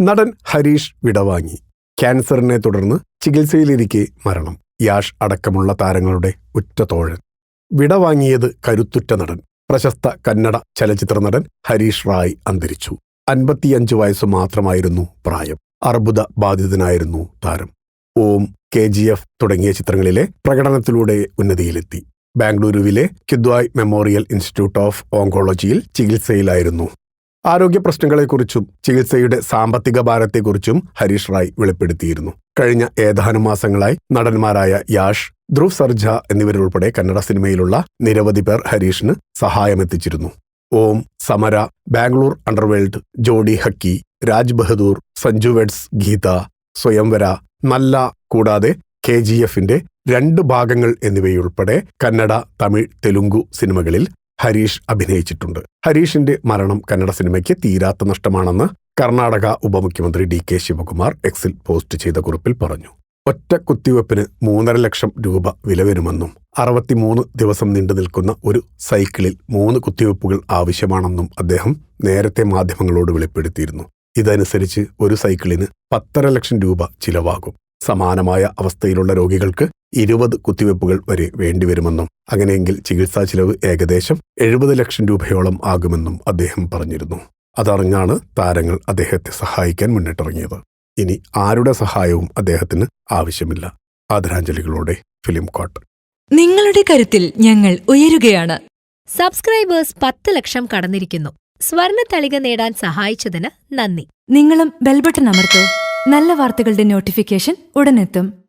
നടൻ ഹരീഷ് വിടവാങ്ങി. ക്യാൻസറിനെ തുടർന്ന് ചികിത്സയിലിരിക്കെ മരണം. യാഷ് അടക്കമുള്ള താരങ്ങളുടെ ഉറ്റതോഴൻ വിടവാങ്ങിയത് കരുത്തുറ്റ നടൻ. പ്രശസ്ത കന്നഡ ചലച്ചിത്ര നടൻ ഹരീഷ് റായ് അന്തരിച്ചു. അൻപത്തിയഞ്ച് വയസ്സ് മാത്രമായിരുന്നു പ്രായം. അർബുദ ബാധിതനായിരുന്നു താരം. ഓം കെ ജി എഫ് തുടങ്ങിയ ചിത്രങ്ങളിലെ പ്രകടനത്തിലൂടെ ഉന്നതിയിലെത്തി. ബാംഗ്ലൂരുവിലെ കിദ്വായ് മെമ്മോറിയൽ ഇൻസ്റ്റിറ്റ്യൂട്ട് ഓഫ് ഓങ്കോളജിയിൽ ചികിത്സയിലായിരുന്നു ആരോഗ്യ പ്രശ്നങ്ങളെക്കുറിച്ചും ചികിത്സയുടെ സാമ്പത്തിക ഭാരത്തെക്കുറിച്ചും ഹരീഷ് റായ് വെളിപ്പെടുത്തിയിരുന്നു. കഴിഞ്ഞ ഏതാനും മാസങ്ങളായി നടന്മാരായ യാഷ് ധ്രുവ് സർജ എന്നിവരുൾപ്പെടെ കന്നഡ സിനിമയിലുള്ള നിരവധി പേർ ഹരീഷിന് സഹായമെത്തിച്ചിരുന്നു. ഓം സമര ബാംഗ്ലൂർ അണ്ടർവേൾഡ് ജോഡി ഹക്കി രാജ് ബഹദൂർ സഞ്ജു വെഡ്സ് ഗീത സ്വയംവര നല്ല കൂടാതെ കെ ജി എഫിന്റെ രണ്ട് ഭാഗങ്ങൾ എന്നിവയുൾപ്പെടെ കന്നഡ തമിഴ് തെലുങ്കു സിനിമകളിൽ ഹരീഷ് അഭിനയിച്ചിട്ടുണ്ട്. ഹരീഷിന്റെ മരണം കന്നഡ സിനിമയ്ക്ക് തീരാത്ത നഷ്ടമാണെന്ന് കർണാടക ഉപമുഖ്യമന്ത്രി ഡി കെ ശിവകുമാർ എക്സിൽ പോസ്റ്റ് ചെയ്ത കുറിപ്പിൽ പറഞ്ഞു. ഒറ്റ കുത്തിവയ്പ്പിന് മൂന്നര ലക്ഷം രൂപ വില വരുമെന്നും അറുപത്തിമൂന്ന് ദിവസം നീണ്ടു നിൽക്കുന്ന ഒരു സൈക്കിളിൽ മൂന്ന് കുത്തിവയ്പ്പുകൾ ആവശ്യമാണെന്നും അദ്ദേഹം നേരത്തെ മാധ്യമങ്ങളോട് വെളിപ്പെടുത്തിയിരുന്നു. ഇതനുസരിച്ച് ഒരു സൈക്കിളിന് പത്തര ലക്ഷം രൂപ ചിലവാകും. സമാനമായ അവസ്ഥയിലുള്ള രോഗികൾക്ക് ഇരുപത് കുത്തിവയ്പ്പുകൾ വരെ വേണ്ടിവരുമെന്നും അങ്ങനെയെങ്കിൽ ചികിത്സാ ചിലവ് ഏകദേശം എഴുപത് ലക്ഷം രൂപയോളം ആകുമെന്നും അദ്ദേഹം പറഞ്ഞിരുന്നു. അതറിഞ്ഞാണ് താരങ്ങൾ അദ്ദേഹത്തെ സഹായിക്കാൻ മുന്നിട്ടിറങ്ങിയത്. ഇനി ആരുടെ സഹായവും അദ്ദേഹത്തിന് ആവശ്യമില്ല. ആദരാഞ്ജലികളോടെ ഫിലിം കോട്ട്. നിങ്ങളുടെ കരുത്തിൽ ഞങ്ങൾ ഉയരുകയാണ്. സബ്സ്ക്രൈബേഴ്സ് പത്ത് ലക്ഷം കടന്നിരിക്കുന്നു. സ്വർണ തളിക നേടാൻ സഹായിച്ചതിന് നന്ദി. നിങ്ങളും ബെൽബട്ടൺ അമർത്തോ. നല്ല വാർത്തകളുടെ നോട്ടിഫിക്കേഷൻ ഉടനെത്തും.